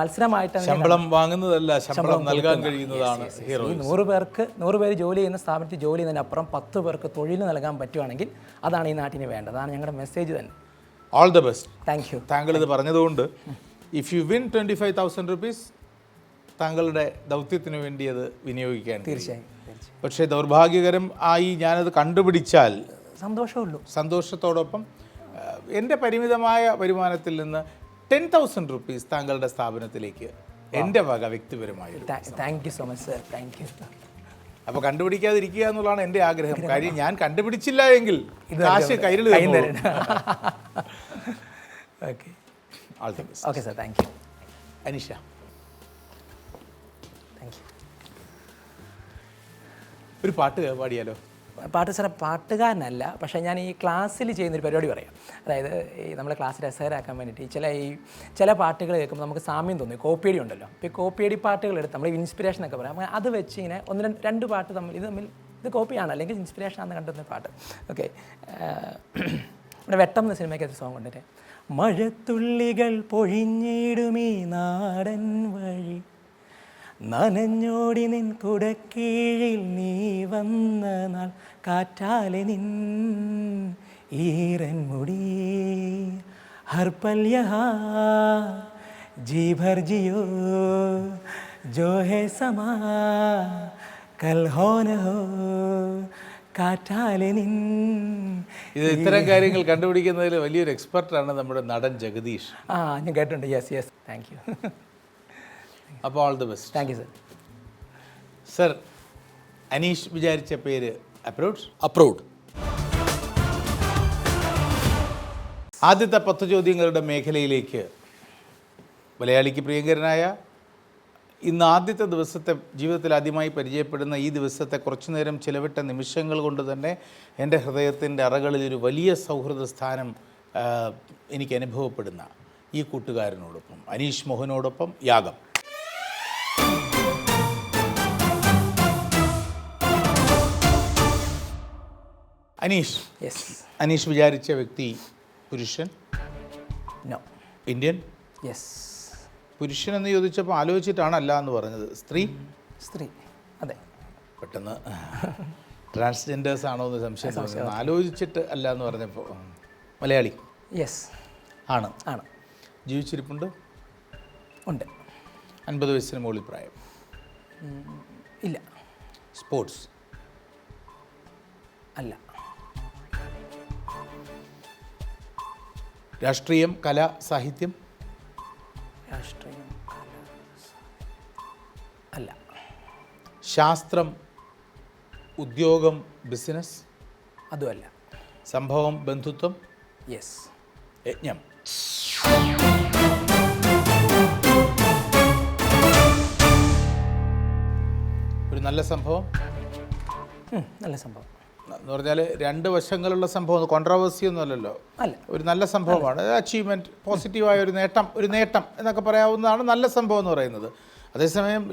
മത്സരമായിട്ട് ശമ്പളം വാങ്ങുന്നതല്ല ശമ്പളം നൽകാൻ കഴിയുന്നതാണ് ഹീറോ നൂറ് പേർക്ക് നൂറ് പേര് ജോലി ചെയ്യുന്ന സ്ഥാപനത്തിൽ ജോലി ചെയ്യുന്നതിനപ്പുറം പത്ത് പേർക്ക് തൊഴിൽ നൽകാൻ പറ്റുവാണെങ്കിൽ അതാണ് ഈ നാട്ടിന് വേണ്ടത്. അതാണ് ഞങ്ങളുടെ മെസ്സേജ് തന്നെ. All the best thank you താങ്കൾ ഇത് പറഞ്ഞതുകൊണ്ട് if you win twenty five thousand rupees താങ്കളുടെ ദൗത്യത്തിന് വേണ്ടി അത് വിനിയോഗിക്കാൻ. തീർച്ചയായും പക്ഷേ ദൗർഭാഗ്യകരം ആയി ഞാനത് കണ്ടുപിടിച്ചാൽ സന്തോഷമുള്ളൂ. സന്തോഷത്തോടൊപ്പം എന്റെ പരിമിതമായ വരുമാനത്തിൽ നിന്ന് ടെൻ തൗസൻഡ് റുപ്പീസ് താങ്കളുടെ സ്ഥാപനത്തിലേക്ക് എന്റെ വക വ്യക്തിപരമായി thank you so much sir thank you അപ്പോൾ കണ്ടുപിടിക്കാതിരിക്കുക എന്നുള്ളതാണ് എന്റെ ആഗ്രഹം. കാര്യം ഞാൻ കണ്ടുപിടിച്ചില്ല എങ്കിൽ കാശ് കയ്യിൽ okay [LAUGHS] all the best okay sir thank you Anisha thank you ഒരു പാട്ട് പാടിയാലോ? പാട്ട് സാറേ പാട്ടുകാരനല്ല പക്ഷേ ഞാൻ ഈ ക്ലാസ്സിൽ ചെയ്യുന്നൊരു പരിപാടി പറയാം. അതായത് ഈ നമ്മളെ ക്ലാസ് രസകരാക്കാൻ വേണ്ടിയിട്ട് ചില ഈ ചില പാട്ടുകൾ കേൾക്കുമ്പോൾ നമുക്ക് സാമ്യം തോന്നി. കോപ്പിയടി ഉണ്ടല്ലോ. അപ്പോൾ ഈ കോപ്പിയടി പാട്ടുകൾ എടുത്ത് നമ്മൾ ഇൻസ്പിറേഷൻ ഒക്കെ പറയാം. അത് വെച്ച് ഇങ്ങനെ ഒന്ന് രണ്ട് രണ്ട് പാട്ട് തമ്മിൽ ഇത് തമ്മിൽ ഇത് കോപ്പിയാണ് അല്ലെങ്കിൽ ഇൻസ്പിറേഷൻ ആണെന്ന് കണ്ടുന്ന പാട്ട്. ഓക്കെ ഇവിടെ വെട്ടം എന്ന സിനിമയ്ക്ക് അത് സോങ് കൊണ്ടിട്ട് മഴത്തുള്ളികൾ പൊഴിഞ്ഞിടുമീ നാടൻ വഴി. നനഞ്ഞോടി നിൻ കുടക്കീഴിൽ നീ വന്ന നാൾ കാറ്റാലെ നിൻ ഈരൻ മുടി. ഹർപൽ ജീഭർജിയോ ജോഹേ സമാ ഹോ കാറ്റാലെ ഇത് ഇത്തരം കാര്യങ്ങൾ കണ്ടുപിടിക്കുന്നതിൽ വലിയൊരു എക്സ്പെർട്ടാണ് നമ്മുടെ നടൻ ജഗദീഷ്. ആ ഞാൻ കേട്ടിട്ടുണ്ട്. യെസ് യെസ് താങ്ക് യു അപ്പോൾ all the best thank you sir sir Aneesh വിചാരിച്ച പേര് അപ്രൂഡ് അപ്രൂവ്ഡ്. ആദ്യത്തെ പത്ത് ചോദ്യങ്ങളുടെ മേഖലയിലേക്ക് മലയാളിക്ക് പ്രിയങ്കരനായ ഇന്ന് ആദ്യത്തെ ദിവസത്തെ ജീവിതത്തിൽ ആദ്യമായി പരിചയപ്പെടുന്ന ഈ ദിവസത്തെ കുറച്ചു നേരം ചിലവിട്ട നിമിഷങ്ങൾ കൊണ്ട് തന്നെ എന്റെ ഹൃദയത്തിന്റെ അറകളിൽ ഒരു വലിയ സൗഹൃദ സ്ഥാനം എനിക്ക് അനുഭവപ്പെടുന്ന ഈ കൂട്ടുകാരനോടൊപ്പം അനീഷ് മോഹനോടൊപ്പം യാഗം. അനീഷ് യെസ് അനീഷ് വിചാരിച്ച വ്യക്തി പുരുഷൻ? No Indian? യെസ് പുരുഷൻ എന്ന് ചോദിച്ചപ്പോൾ ആലോചിച്ചിട്ടാണല്ല അല്ല എന്ന് പറഞ്ഞത്. സ്ത്രീ? സ്ത്രീ. അതെ. പെട്ടെന്ന് ട്രാൻസ്ജെൻഡേഴ്സ് ആണോ എന്ന് സംശയം തോന്നുന്നു ആലോചിച്ചിട്ട് അല്ല എന്ന് പറഞ്ഞപ്പോൾ. മലയാളി? യെസ്. ആണ്. ആണ്. ജീവിച്ചിരിപ്പുണ്ട്? ഉണ്ട്. അൻപത് വയസ്സിന് മുകളിൽ പ്രായം. ഇല്ല. സ്പോർട്സ്? അല്ല. രാഷ്ട്രീയം കല സാഹിത്യം? രാഷ്ട്രീയം അല്ല. ശാസ്ത്രം ഉദ്യോഗം ബിസിനസ് അതുമല്ല. സംഭവം ബന്ധുത്വം? യെസ് യജ്ഞം. ഒരു നല്ല സംഭവം? നല്ല സംഭവം. എന്ന് പറഞ്ഞാൽ രണ്ട് വശങ്ങളുള്ള സംഭവം കോൺട്രവേഴ്സി ഒന്നും അല്ലല്ലോ. അല്ല. ഒരു നല്ല സംഭവമാണ്. അച്ചീവ്മെന്റ് പോസിറ്റീവായ ഒരു നേട്ടം ഒരു നേട്ടം എന്നൊക്കെ പറയാവുന്നതാണ് നല്ല സംഭവം എന്ന് പറയുന്നത്. അതേസമയം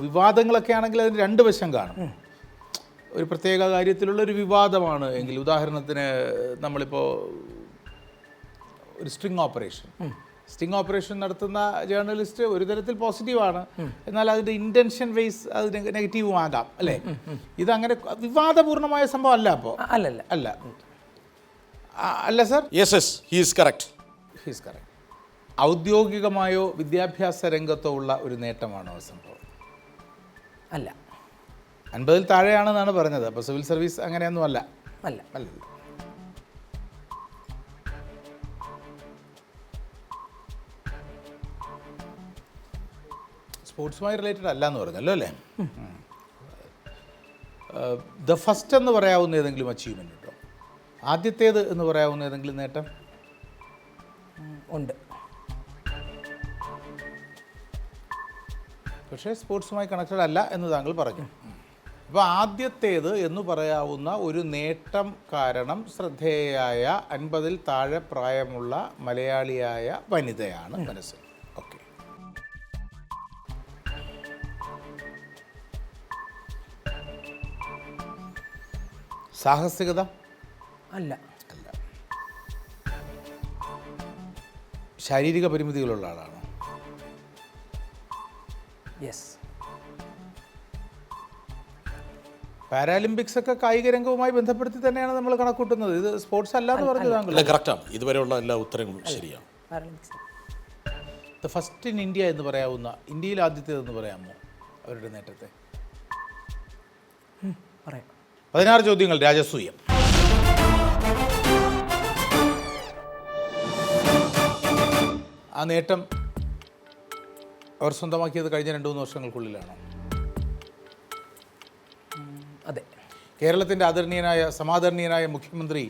വിവാദങ്ങളൊക്കെ ആണെങ്കിൽ അതിന് രണ്ട് വശം കാണും. ഒരു പ്രത്യേക കാര്യത്തിലുള്ള ഒരു വിവാദമാണ് എങ്കിൽ ഉദാഹരണത്തിന് നമ്മളിപ്പോൾ ഒരു സ്ട്രിങ് ഓപ്പറേഷൻ സ്റ്റിംഗ് ഓപ്പറേഷൻ നടത്തുന്ന ജേർണലിസ്റ്റ് ഒരു തരത്തിൽ പോസിറ്റീവാണ് എന്നാൽ അതിന്റെ ഇന്റൻഷൻ വൈസ് അത് നെഗറ്റീവും ആകാം അല്ലേ? ഇതങ്ങനെ വിവാദപൂർണമായ സംഭവം അല്ല അപ്പോൾ അല്ല. അല്ലല്ല അല്ല അല്ല sir yes yes he is correct he's correct ഔദ്യോഗികമായോ വിദ്യാഭ്യാസ രംഗത്തോ ഉള്ള ഒരു നേട്ടമാണോ സംഭവം? അല്ല. അൻപതിൽ താഴെയാണെന്നാണ് പറഞ്ഞത്. അപ്പോൾ സിവിൽ സർവീസ് അങ്ങനെയൊന്നും അല്ല. അല്ല. അല്ലല്ലോ സ്പോർട്സുമായി റിലേറ്റഡ് അല്ല? എന്ന് പറഞ്ഞല്ലോ അല്ലേ ദ ഫസ്റ്റ് എന്ന് പറയാവുന്ന ഏതെങ്കിലും അച്ചീവ്മെന്റ് ഉണ്ടോ? ആദ്യത്തേത് എന്ന് പറയാവുന്ന ഏതെങ്കിലും നേട്ടം? ഉണ്ട്. പക്ഷേ സ്പോർട്സുമായി കണക്റ്റഡ് അല്ല എന്ന് താങ്കൾ പറഞ്ഞു. അപ്പോൾ ആദ്യത്തേത് എന്ന് പറയാവുന്ന ഒരു നേട്ടം കാരണം ശ്രദ്ധേയയായ അൻപതിൽ താഴെ പ്രായമുള്ള മലയാളിയായ വനിതയാണ് മനസ്സിൽ സാഹസികത? അല്ല. ശാരീരിക പരിമിതികളുള്ള ആളാണ്? യെസ് പാരാലിമ്പിക്സ് ഒക്കെ കായിക രംഗവുമായി ബന്ധപ്പെടുത്തി തന്നെയാണ് നമ്മൾ കണക്കൂട്ടുന്നത്. ഇത് സ്പോർട്സ് അല്ല എന്ന് പറഞ്ഞു താങ്കൾ അല്ല. കറക്റ്റാണ് ഇതുവരെയുള്ള എല്ലാ ഉത്തരങ്ങളും ശരിയാണ്. ഫസ്റ്റ് ഇൻ ഇന്ത്യ എന്ന് പറയാവുന്ന ഇന്ത്യയിൽ ആദ്യത്തേതെന്ന് പറയാമോ അവരുടെ നേട്ടത്തെ? പറയാം. പതിനാറ് ചോദ്യങ്ങൾ രാജസൂയം. ആ നേട്ടം അവർ സ്വന്തമാക്കിയത് കഴിഞ്ഞ രണ്ട് മൂന്ന് വർഷങ്ങൾക്കുള്ളിലാണോ. അതെ. കേരളത്തിന്റെ ആദരണീയനായ സമാദരണീയനായ മുഖ്യമന്ത്രി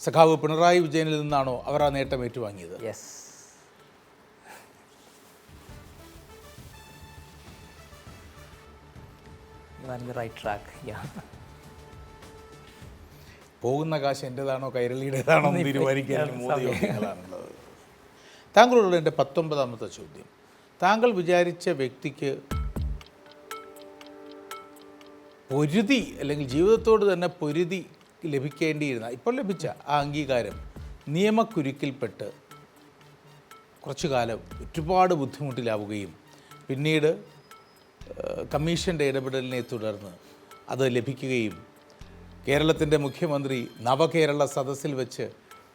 സഖാവ് പിണറായി വിജയനിൽ നിന്നാണോ അവർ ആ നേട്ടം ഏറ്റുവാങ്ങിയത്? യെസ് റൈറ്റ് ട്രാക്ക് യാ പോകുന്ന കാശ് എന്റെതാണോ കൈരളിയുടേതാണോ എന്ന് തീരുമാനിക്കാൻ മൂന്ന് ചോദ്യങ്ങളാണുള്ളത് താങ്കളോട് എന്റെ പത്തൊമ്പതാമത്തെ ചോദ്യം. താങ്കൾ വിചാരിച്ച വ്യക്തിക്ക് പൊരുതി അല്ലെങ്കിൽ ജീവിതത്തോട് തന്നെ പൊരുതി ലഭിക്കേണ്ടിയിരുന്ന ഇപ്പോൾ ലഭിച്ച ആ അംഗീകാരം നിയമക്കുരുക്കിൽപ്പെട്ട് കുറച്ചു കാലം ഒരുപാട് ബുദ്ധിമുട്ടിലാവുകയും പിന്നീട് കമ്മീഷന്റെ ഇടപെടലിനെ തുടർന്ന് അത് ലഭിക്കുകയും കേരളത്തിന്റെ മുഖ്യമന്ത്രി നവകേരള സദസ്സിൽ വെച്ച്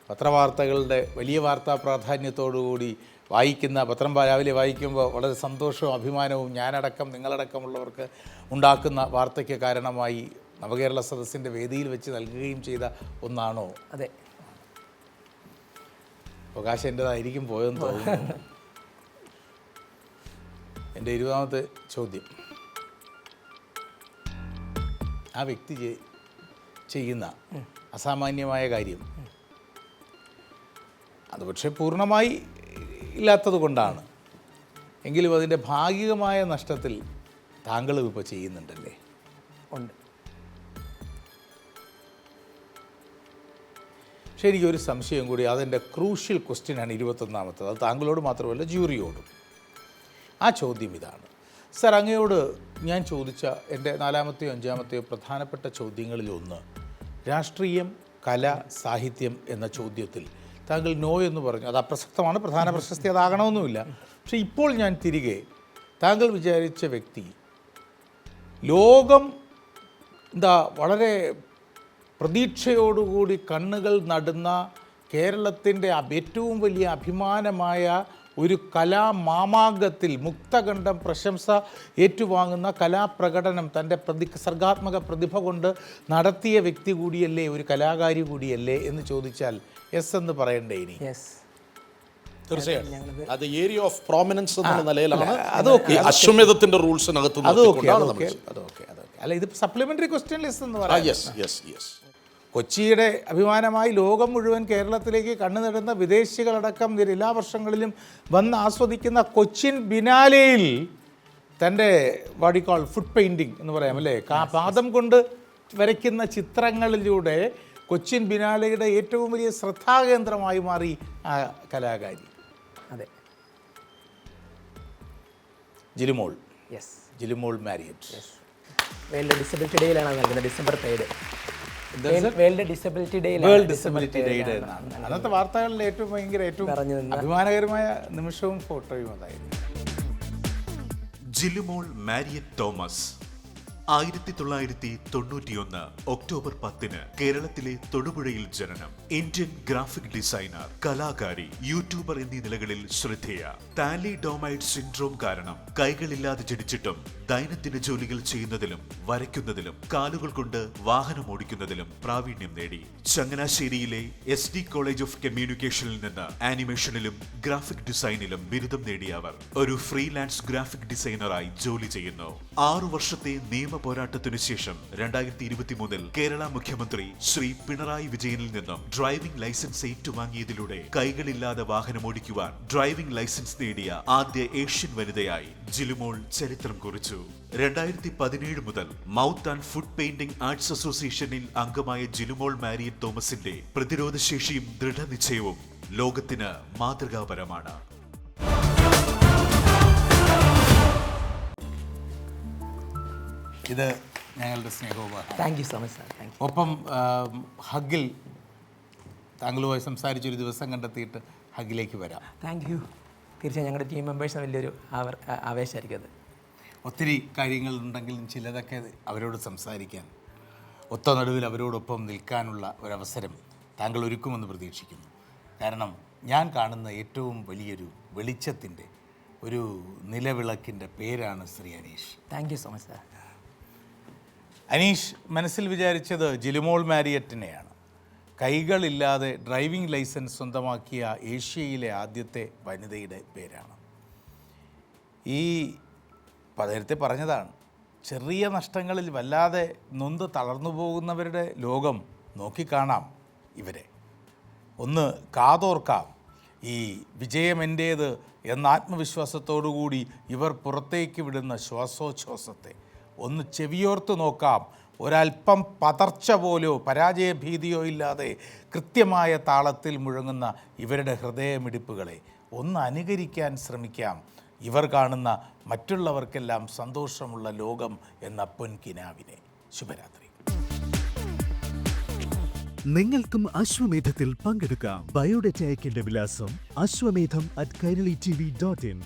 പത്രവാർത്തകളുടെ വലിയ വാർത്താ പ്രാധാന്യത്തോടുകൂടി വായിക്കുന്ന പത്രം രാവിലെ വായിക്കുമ്പോൾ വളരെ സന്തോഷവും അഭിമാനവും ഞാനടക്കം നിങ്ങളടക്കമുള്ളവർക്ക് ഉണ്ടാക്കുന്ന വാർത്തയ്ക്ക് കാരണമായി നവകേരള സദസ്സിന്റെ വേദിയിൽ വെച്ച് നൽകുകയും ചെയ്ത ഒന്നാണോ? അതെ. അവകാശം എന്റെതായിരിക്കും പോയെന്ന് തോന്നുന്നു. [LAUGHS] എന്റെ ഇരുപതാമത്തെ ചോദ്യം. ആ വ്യക്തി ചെയ്യുന്ന അസാമാന്യമായ കാര്യം. അത് പക്ഷേ പൂർണമായി ഇല്ലാത്തത് കൊണ്ടാണ്. എങ്കിലും അതിന്റെ ഭാഗികമായ നഷ്ടത്തിൽ താങ്കളും ഇപ്പോൾ ചെയ്യുന്നുണ്ടല്ലേ? ഉണ്ട്. പക്ഷേ എനിക്കൊരു സംശയം കൂടി അതെന്റെ ക്രൂഷ്യൽ ക്വസ്റ്റ്യനാണ് ഇരുപത്തൊന്നാമത്തത്. അത് താങ്കളോട് മാത്രമല്ല ജൂറിയോടും. ആ ചോദ്യം ഇതാണ്. സർ അങ്ങയോട് ഞാൻ ചോദിച്ച എന്റെ നാലാമത്തെയോ അഞ്ചാമത്തെയോ പ്രധാനപ്പെട്ട ചോദ്യങ്ങളിലൊന്ന് രാഷ്ട്രീയം കല സാഹിത്യം എന്ന ചോദ്യത്തിൽ. താങ്കൾ നോ എന്ന് പറഞ്ഞു. അത് അപ്രസക്തമാണ് പ്രധാന പ്രശസ്തി അതാകണമെന്നുമില്ല. പക്ഷെ ഇപ്പോൾ ഞാൻ തിരികെ താങ്കൾ വിചാരിച്ച വ്യക്തി ലോകം എന്താ വളരെ പ്രതീക്ഷയോടുകൂടി കണ്ണുകൾ നടുന്ന കേരളത്തിന്റെ ഏറ്റവും വലിയ അഭിമാനമായ ഒരു കലാമാമാങ്കത്തിൽ മുക്തകണ്ഠം പ്രശംസ ഏറ്റുവാങ്ങുന്ന കലാപ്രകടനം തന്റെ പ്രതി സർഗാത്മക പ്രതിഭ കൊണ്ട് നടത്തിയ വ്യക്തി കൂടിയല്ലേ ഒരു കലാകാരി കൂടിയല്ലേ എന്ന് ചോദിച്ചാൽ എസ് എന്ന് പറയണ്ടേ ഇനി? യെസ് തീർച്ചയായും. അത് ഏരിയ ഓഫ് പ്രോമിനൻസ് എന്ന നിലയിലാണ് അതൊക്കെ, ഈ അശ്വമേധത്തിന്റെ റൂൾസിനകത്ത് അതൊക്കെ അതൊക്കെ അതൊക്കെ അല്ല ഇത് സപ്ലിമെന്ററി ക്വസ്റ്റ്യൻ ലിസ്റ്റ് എന്ന് പറയാം. യെസ് യെസ് യെസ് കൊച്ചിയുടെ അഭിമാനമായി ലോകം മുഴുവൻ കേരളത്തിലേക്ക് കണ്ണു നടുന്ന വിദേശികളടക്കം എല്ലാ വർഷങ്ങളിലും വന്ന് ആസ്വദിക്കുന്ന കൊച്ചിൻ ബിനാലയിൽ തന്റെ വാടിക്കോൾ ഫുഡ് പെയിന്റിങ് എന്ന് പറയാം അല്ലേ? പാദം കൊണ്ട് വരയ്ക്കുന്ന ചിത്രങ്ങളിലൂടെ കൊച്ചിൻ ബിനാലയുടെ ഏറ്റവും വലിയ ശ്രദ്ധാകേന്ദ്രമായി മാറി ആ കലാകാരി. അതെ. Jilimol. Yes Jilimol Marriott. Disability ഡേയിലാണ് നൽകുന്നത് December third world disability day world disability ഡേയുടെ എന്നാണ്. അന്നത്തെ വാർത്തകളിൽ ഏറ്റവും ഭയങ്കര ഏറ്റവും അഭിമാനകരമായ നിമിഷവും ഫോട്ടോയും അതായിരുന്നു. ജിലുമോൾ മാരിയറ്റ് തോമസ്. ആയിരത്തി തൊള്ളായിരത്തി തൊണ്ണൂറ്റിയൊന്ന് ഒക്ടോബർ പത്തിന് കേരളത്തിലെ തൊടുപുഴയിൽ ജനനം. ഇന്ത്യൻ ഗ്രാഫിക് ഡിസൈനർ കലാകാരി യൂട്യൂബർ എന്നീ നിലകളിൽ ശ്രദ്ധേയ. താലി ഡോമൈഡ് സിൻഡ്രോം കാരണം കൈകളില്ലാതെ ജനിച്ചിട്ടും ദൈനംദിന ജോലികൾ ചെയ്യുന്നതിലും വരയ്ക്കുന്നതിലും കാലുകൾ കൊണ്ട് വാഹനം ഓടിക്കുന്നതിലും പ്രാവീണ്യം നേടി. ചങ്ങനാശ്ശേരിയിലെ എസ് ഡി കോളേജ് ഓഫ് കമ്മ്യൂണിക്കേഷനിൽ നിന്ന് ആനിമേഷനിലും ഗ്രാഫിക് ഡിസൈനിലും ബിരുദം നേടിയ അവർ ഒരു ഫ്രീലാൻസ് ഗ്രാഫിക് ഡിസൈനറായി ജോലി ചെയ്യുന്നു. ആറു വർഷത്തെ നിയമ പോരാട്ടത്തിനു ശേഷം രണ്ടായിരത്തി ഇരുപത്തി മൂന്നിൽ കേരള മുഖ്യമന്ത്രി ശ്രീ പിണറായി വിജയനിൽ നിന്നും ഡ്രൈവിംഗ് ലൈസൻസ് ഏറ്റുവാങ്ങിയതിലൂടെ കൈകളില്ലാതെ വാഹനം ഓടിക്കുവാൻ ഡ്രൈവിംഗ് ലൈസൻസ് നേടിയ ആദ്യ ഏഷ്യൻ വനിതയായി ജിലുമോൾ ചരിത്രം കുറിച്ചു. രണ്ടായിരത്തി പതിനേഴ് മുതൽ mouth and foot painting arts അസോസിയേഷനിൽ അംഗമായ ജിലുമോൾ മാരിയറ്റ് തോമസിന്റെ പ്രതിരോധശേഷിയും ദൃഢനിശ്ചയവും ലോകത്തിന് മാതൃകാപരമാണ്. ഇത് ഞങ്ങളുടെ സ്നേഹോപഹാരം. Thank you so much sir thank ഒപ്പം ഹഗിൽ താങ്കളുമായി സംസാരിച്ചൊരു ദിവസം കണ്ടെത്തിയിട്ട് ഹഗിലേക്ക് വരാം. താങ്ക് യു തീർച്ചയായും ഞങ്ങളുടെ ടീം മെമ്പേഴ്സിന് വലിയൊരു ആവേശമായിരിക്കും അത്. ഒത്തിരി കാര്യങ്ങളുണ്ടെങ്കിലും ചിലതൊക്കെ അവരോട് സംസാരിക്കാൻ ഒത്ത നടുവിൽ അവരോടൊപ്പം നിൽക്കാനുള്ള ഒരവസരം താങ്കൾ ഒരുക്കുമെന്ന് പ്രതീക്ഷിക്കുന്നു. കാരണം ഞാൻ കാണുന്ന ഏറ്റവും വലിയൊരു വെളിച്ചത്തിന്റെ ഒരു നിലവിളക്കിന്റെ പേരാണ് Shri Aneesh. Thank you so much sir Aneesh മനസ്സിൽ വിചാരിച്ചത് ജിലിമോൾ മാരിയറ്റിനെയാണ്. കൈകളില്ലാതെ ഡ്രൈവിംഗ് ലൈസൻസ് സ്വന്തമാക്കിയ ഏഷ്യയിലെ ആദ്യത്തെ വനിതയുടെ പേരാണ്. ഈ നേരത്തെ പറഞ്ഞതാണ് ചെറിയ നഷ്ടങ്ങളിൽ വല്ലാതെ നൊന്ത് തളർന്നു പോകുന്നവരുടെ ലോകം നോക്കിക്കാണാം ഇവരെ. ഒന്ന് കാതോർക്കാം ഈ വിജയം എന്റേത് എന്ന ആത്മവിശ്വാസത്തോടുകൂടി ഇവർ പുറത്തേക്ക് വിടുന്ന ശ്വാസോച്ഛ്വാസത്തെ. ഒന്ന് ചെവിയോർത്ത് നോക്കാം. ഒരല്പം പതർച്ച പോലോ പരാജയഭീതിയോ ഇല്ലാതെ കൃത്യമായ താളത്തിൽ മുഴങ്ങുന്ന ഇവരുടെ ഹൃദയമിടിപ്പുകളെ ഒന്ന് അനുകരിക്കാൻ ശ്രമിക്കാം. ഇവർ കാണുന്ന മറ്റുള്ളവർക്കെല്ലാം സന്തോഷമുള്ള ലോകം എന്ന പൊൻകിനാവിനെ. ശുഭരാത്രി. നിങ്ങൾക്കും അശ്വമേധത്തിൽ പങ്കെടുക്കാം. ബയോഡേറ്റ വിലാസം Ashwamedham at Kairali T V dot in